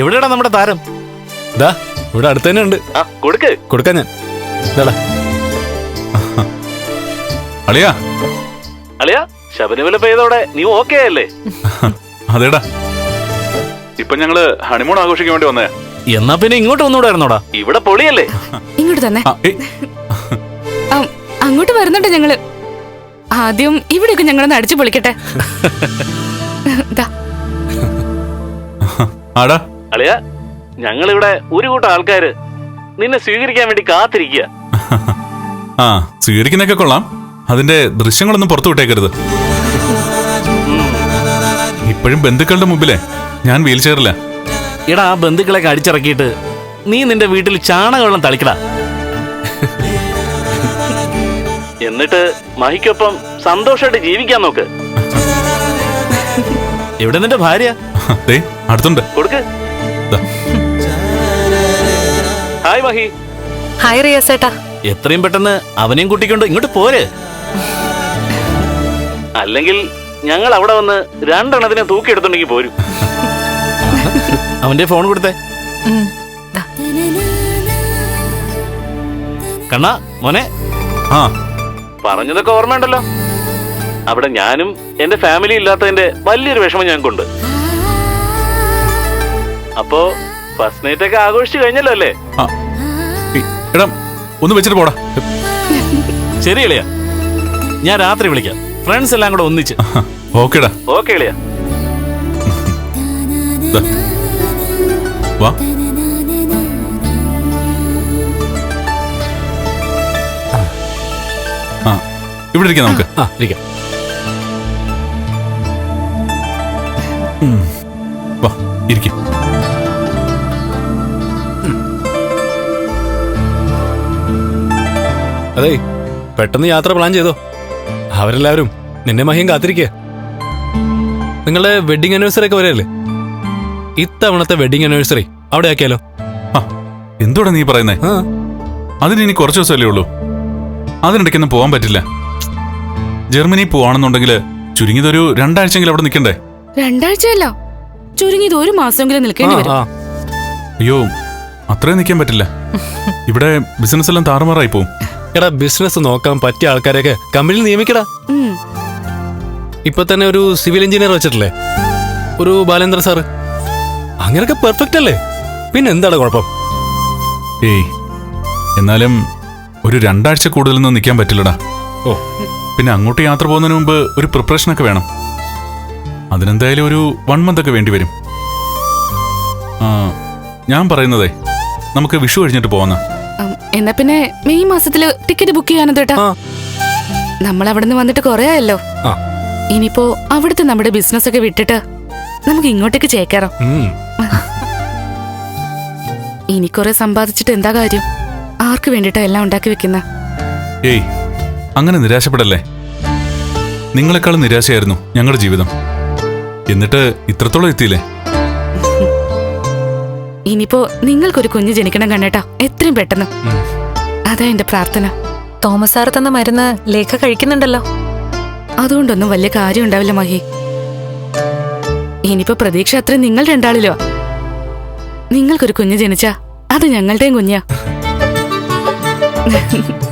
എവിടെയാടാ നമ്മുടെ താരം? ദാ ഇവിടെ അടുത്ത് തന്നെ ഉണ്ട്. കൊടുക്ക്. ഞാൻ. ഇതാടാ അളിയാ. അളിയ ശബരിമല പെയ്തോടെ നീ ഓക്കെ അല്ലേ? അതേടാ. ഇപ്പൊ ഞങ്ങൾ ഹണിമൂൺ ആഘോഷിക്കാൻ വേണ്ടി വന്നേ. എന്നാ പിന്നെ ഇങ്ങോട്ട് വന്നൂടായിരുന്നോടാ? ഇവിടെ പൊളിയല്ലേ? ഇങ്ങോട്ട് തന്നെ. അങ്ങോട്ട് വരുന്നുണ്ട് ഞങ്ങൾ. ആദ്യം ഇവിടെയൊക്കെ ഞങ്ങളൊന്ന് അടിച്ചു പൊളിക്കട്ടെ. ആടാ. അളിയ ഞങ്ങളിവിടെ ഒരു കൂട്ടം ആൾക്കാര് നിന്നെ സ്വീകരിക്കാൻ വേണ്ടി കാത്തിരിക്കുക ആ സ്വീകരിക്കുന്നൊക്കെ കൊള്ളാം. അതിന്റെ ദൃശ്യങ്ങളൊന്നും പുറത്തു വിട്ടേക്കരുത്. ഇപ്പോഴും ബന്ധുക്കളുടെ മുമ്പിലെ ഞാൻ വീൽ ചെയറില്ല എടാ ആ ബന്ധുക്കളൊക്കെ അടിച്ചിറക്കിയിട്ട് നീ നിന്റെ വീട്ടിൽ ചാണകവെള്ളം തളിക്കടാ. എന്നിട്ട് മഹിക്കൊപ്പം സന്തോഷമായിട്ട് ജീവിക്കാൻ നോക്ക്. എവിടെ നിന്റെ ഭാര്യ? ദേ അടുത്തുണ്ട്. കൊടുക്ക്. ഹായ് മഹി ഹായ് റിയസേട്ടാ എത്രയും പെട്ടെന്ന് അവനെയും കൂട്ടിക്കൊണ്ട് ഇങ്ങോട്ട് പോര്. അല്ലെങ്കിൽ ഞങ്ങൾ അവിടെ വന്ന് രണ്ടെണ്ണത്തിനെ തൂക്കിയെടുത്തുണ്ടെങ്കിൽ പോരും. അവന്റെ ഫോൺ കൊടുത്തേ. കണ്ണ മോനെ. ആ. പറഞ്ഞതൊക്കെ ഓർമ്മയുണ്ടല്ലോ. അവിടെ ഞാനും എന്റെ ഫാമിലി ഇല്ലാത്തതിന്റെ വലിയൊരു വിഷമം ഞങ്ങൾക്കുണ്ട്. അപ്പോ ഫസ്റ്റ് നൈറ്റ് ഒക്കെ ആഘോഷിച്ചു കഴിഞ്ഞല്ലോ അല്ലേ? എടാ ഒന്ന് വെച്ചിട്ട് പോടാ. ശരി എളിയ. ഞാൻ രാത്രി വിളിക്കാം. ഫ്രണ്ട്സ് എല്ലാം കൂടെ ഒന്നിച്ച്. ഓക്കേടാ. ഓക്കെ എളിയ. വാ. ആ ഇവിടെ ഇരിക്കാം നമുക്ക്. ആ ഇരിക്കാം. വാ ഇരിക്കും. അതെ പെട്ടെന്ന് യാത്ര പ്ലാൻ ചെയ്തോ. അവരെല്ലാവരും നിന്നെ മഹിയും കാത്തിരിക്കുക നിങ്ങളുടെ വെഡിങ് ആനിവേഴ്സറി ഒക്കെ വരെയല്ലേ? ഇത്തവണത്തെ വെഡിങ് ആനിവേഴ്സറി അവിടെ ആക്കിയാലോ? എന്തുടാ എന്തോടാ നീ പറയുന്നേ? അതിനി അതിന് ഇനി കുറച്ച് ദിവസമല്ലേ ഉള്ളൂ. അതിനിടയ്ക്കൊന്നും പോകാൻ പറ്റില്ല. ജർമ്മനി പോവാണെന്നുണ്ടെങ്കിൽ ചുരുങ്ങിയതൊരു രണ്ടാഴ്ചയെങ്കിലും അവിടെ നിൽക്കണ്ടേ? രണ്ടാഴ്ചയല്ല. ചുരുങ്ങിയത് ഒരു മാസമെങ്കിലും നിൽക്കേണ്ടി വരും. അയ്യോ അത്രയും നിൽക്കാൻ പറ്റില്ല. ഇവിടെ ബിസിനസ് എല്ലാം താറുമാറായി പോവും. എടാ ബിസിനസ് നോക്കാൻ പറ്റിയ ആൾക്കാരെയൊക്കെ കമ്പനിയിൽ നിയമിക്കടാ. ഇപ്പൊ തന്നെ ഒരു സിവിൽ എഞ്ചിനീയർ വെച്ചിട്ടില്ലേ? ഒരു ബാലേന്ദ്ര സാറ് അങ്ങനെയൊക്കെ പെർഫെക്റ്റ് അല്ലേ? പിന്നെ എന്താണ് കുഴപ്പം? ഏയ് എന്നാലും ഒരു രണ്ടാഴ്ച കൂടുതലൊന്നും നിൽക്കാൻ പറ്റില്ലടാ. ഓ. പിന്നെ അങ്ങോട്ട് യാത്ര പോകുന്നതിന് മുമ്പ് ഒരു പ്രിപ്പറേഷൻ ഒക്കെ വേണം. അതിനെന്തായാലും ഒരു വൺ മന്ത് ഒക്കെ വേണ്ടി വരും ആ ഞാൻ പറയുന്നതേ നമുക്ക് വിഷു കഴിഞ്ഞിട്ട് പോവാന്ന. ഉം, എന്നാ പിന്നെ മെയ് മാസത്തിൽ ടിക്കറ്റ് ബുക്ക് ചെയ്യാനോ ചേട്ടാ നമ്മൾ അവിടെ നിന്ന് വന്നിട്ട് കൊറേ ആയല്ലോ. ഇനിയിപ്പോ അവിടുത്തെ നമ്മുടെ ബിസിനസ് ഒക്കെ വിട്ടിട്ട് നമുക്ക് ഇങ്ങോട്ടേക്ക് ചേക്കേറാം. ഇനി കൊറേ സമ്പാദിച്ചിട്ട് എന്താ കാര്യം? ആർക്ക് വേണ്ടിട്ടാ എല്ലാം ഉണ്ടാക്കി വെക്കുന്ന? ഏയ് അങ്ങനെ നിരാശപ്പെടല്ലേ? നിങ്ങളെക്കാളും നിരാശയായിരുന്നു ഞങ്ങളുടെ ജീവിതം. എന്നിട്ട് ഇത്രത്തോളം എത്തിയില്ലേ? ഇനിയിപ്പോ നിങ്ങൾക്കൊരു കുഞ്ഞ് ജനിക്കണം കണ്ണേട്ടാ. എത്രയും പെട്ടെന്ന്. അതാ എന്റെ പ്രാർത്ഥന. തോമസ് സാർ തന്ന മരുന്ന് ലേഖ കഴിക്കുന്നുണ്ടല്ലോ. അതുകൊണ്ടൊന്നും വലിയ കാര്യം ഉണ്ടാവില്ല മഹി. ഇനിയിപ്പോ പ്രതീക്ഷ അത്രയും നിങ്ങൾ രണ്ടാളിലോ? നിങ്ങൾക്കൊരു കുഞ്ഞ് ജനിച്ചാ അത് ഞങ്ങളുടെയും കുഞ്ഞാ.